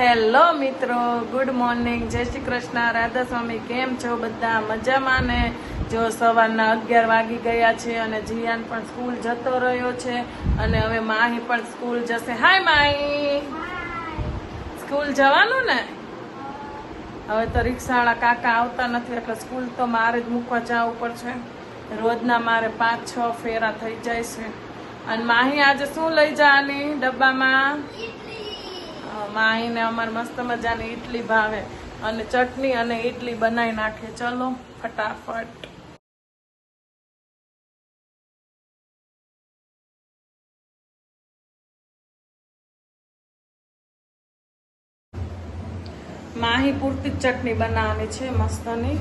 Hello મિત્રો, good morning. જય શ્રી કૃષ્ણ. રાધા સ્વામી કેમ છો બધા? મજામાં ને? જો સવારના અગિયાર વાગી ગયા છે અને જીયાન પણ સ્કૂલ જતો રહ્યો છે અને હવે માહી પણ સ્કૂલ જશે. હાય માહી! સ્કૂલ જવાનું ને? હવે તો રિક્ષાવાળા કાકા આવતા નથી, એટલે સ્કૂલ તો મારે જ મૂકવા જવું પડશે. રોજના મારે પાંચ, છ ફેરા થઈ જાય છે. અને માહી આજે શું લઈ જવાની ડબ્બામાં? માહીને અમારે મસ્ત મજાની ઇડલી ભાવે અને ચટણી અને ઈડલી બનાવી નાખે. ચલો, ફટાફટ. માહી પૂરતી જ ચટણી બનાવવાની છે, મસ્તની.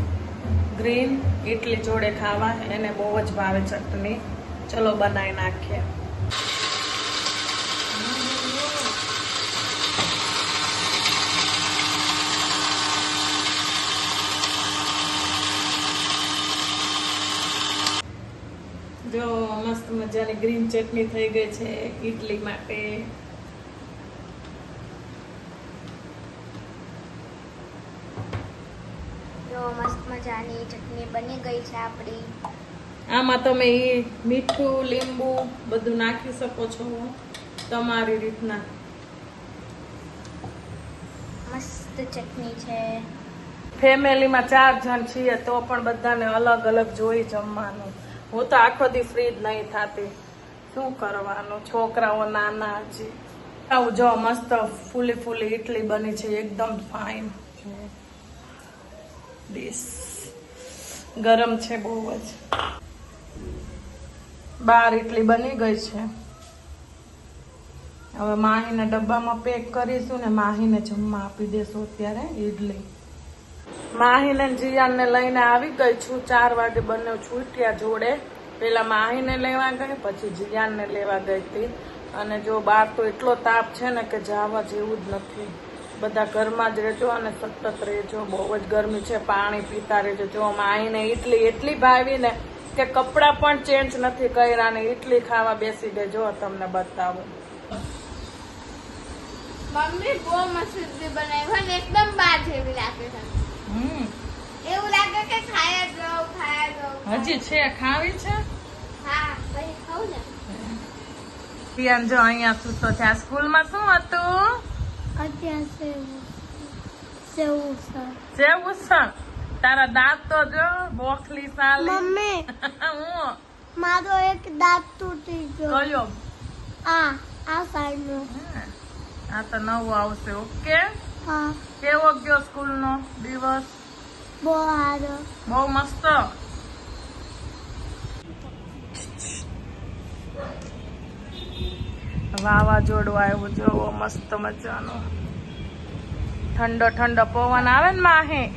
ગ્રીન ઈડલી જોડે ખાવા, એને બહુ જ ભાવે ચટણી. ચલો, બનાવી નાખીએ જો મસ્ત મજાની ગ્રીન ચટણી થઈ ગઈ છે ઇડલી માટે. જો મસ્ત મજાની ચટણી બની ગઈ છે આપણી આમાં તમે મીઠું લીંબુ બધું નાખી શકો છો તમારી રીતના. મસ્ત ચટણી છે. ફેમિલીમાં ચાર જણ છીએ તો પણ બધાને અલગ અલગ જોઈ જમવાનું. હું તો આખો દી ફ્રી જ નહીં થતી. શું કરવાનું? છોકરાઓ નાના હજી આવું જો મસ્ત ફૂલી ફૂલી ઇટલી બની છે, એકદમ ફાઇન ડીશ ગરમ છે બહુ જ. બાર ઇટલી બની ગઈ છે. હવે માહીને ડબ્બામાં પેક કરીશું ને માહીને જમવા આપી દેશું અત્યારે ઇડલી માહીને જીયાનને લઈને આવી ગઈ છું. ચાર વાગે બંને છૂટ્યા જોડે. પેલા માહીને લેવા ગઈ, પછી જીયાનને લેવા ગઈ હતી. અને જો બહાર તો એટલો તાપ છે ને કે જવા જેવું જ નથી. બધા ઘરમાં જ રહેજો અને સતત રહેજો. બહુ જ ગરમી છે, પાણી પીતા રહેજો. જો માહીને ઇટલી એટલી ભાવી ને કે કપડાં પણ ચેન્જ નથી કર્યા ને ઇટલી ખાવા બેસી ગઈ જો તમને બતાવું. મમ્મી, બહુ મસ્ત બનાવી એકદમ બાર જેવી લાગે છે. એવું લાગે કે ખાયા જ રહું ખાયા જ હજી છે ખાવી છે? હા પછી ખાઉં ને. પિયાન જો અહીંયા સૂતો છે આ સ્કૂલમાં શું હતું? જેવું છે તારા દાંત તો જો બોખલી સાલી. મમ્મી. હું? મારો એક દાંત તૂટી ગયો. કયો? આ આ સાઈડ નો આ તો નવો આવશે ઓકે? હા. કેવો ગયો સ્કૂલનો દિવસ? બહુ સારો. બહુ મસ્ત? વાવાઝોડું આવ્યું જોવો મસ્ત મજાનો. ઠંડો ઠંડો પવન આવે ને માહે?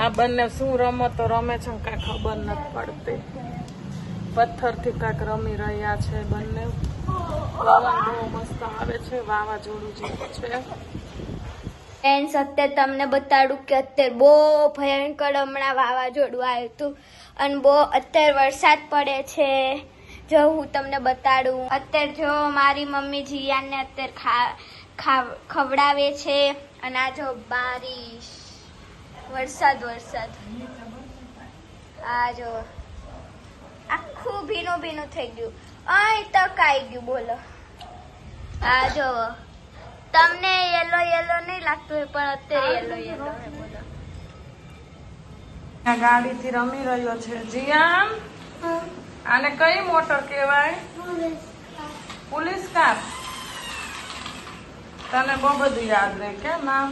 આ બંને શું રમતો રમે છે કાંઈ ખબર નથી પડતી. પથ્થરથી કાંઈક રમી રહ્યા છે બંને. વાવાઝોડું ફ્રેન્ડ્સ અત્યારે તમને બતાડું કે અત્યારે બહુ ભયંકર હમણાં વાવાઝોડું આવ્યું અને બહુ અત્યારે વરસાદ પડે છે. જો હું તમને બતાડું. અત્યારે જો મારી મમ્મી જીયાને અત્યારે ખવડાવે છે. અને આ જો બારીશ. વરસાદ વરસાદ. આ જો આખું ભીનું ભીનું થઈ ગયું. અહીં તક આવી ગયું બોલો. આ જો તમને યેલો યેલો નહીં લાગતું હોય પણ અત્યારે યેલો યેલો હે બોલો. આ ગાડીથી રમી રહ્યો છે. જીયામ આને કઈ મોટર કહેવાય? Police car. તને બહુ બધું યાદ રહે કે ના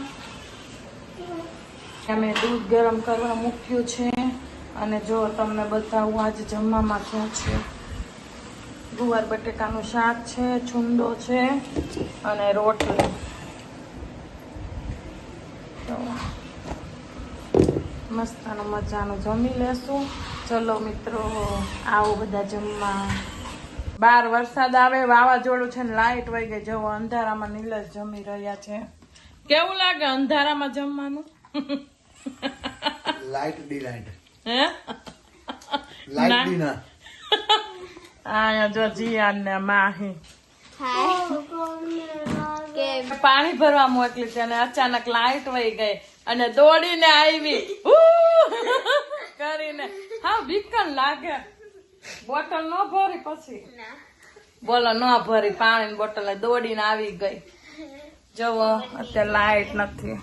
અમે દૂધ ગરમ કરવા મૂક્યું છે અને જો તમને બધા હું આજે જમવામાં ક્યાં છે? ગુવાર બટેકાનું શાક છે છુંદો છે અને રોટલી. મસ્ત અને મજાનું જમી લેશું. ચલો મિત્રો આવો બધા જમવા. બાર વરસાદ આવે વાવાઝોડું છે ને લાઈટ વહી ગઈ. જવો અંધારામાં નીલજ જમી રહ્યા છે. કેવું લાગે અંધારામાં જમવાનું? લાઇટ ડી લાઇટ હે? લાઇટ. ડી ના આયા જો જીયાન ને માહી પાણી ભરવા મોકલી છે અને અચાનક લાઈટ વહી ગઈ અને દોડીને આવી! કરીને. હા બીકન લાગે. બોટલ ન ભરી પછી. બોલો ન ભરી. પાણી બોટલ દોડીને આવી ગઈ. જવો અત્યારે લાઈટ નથી.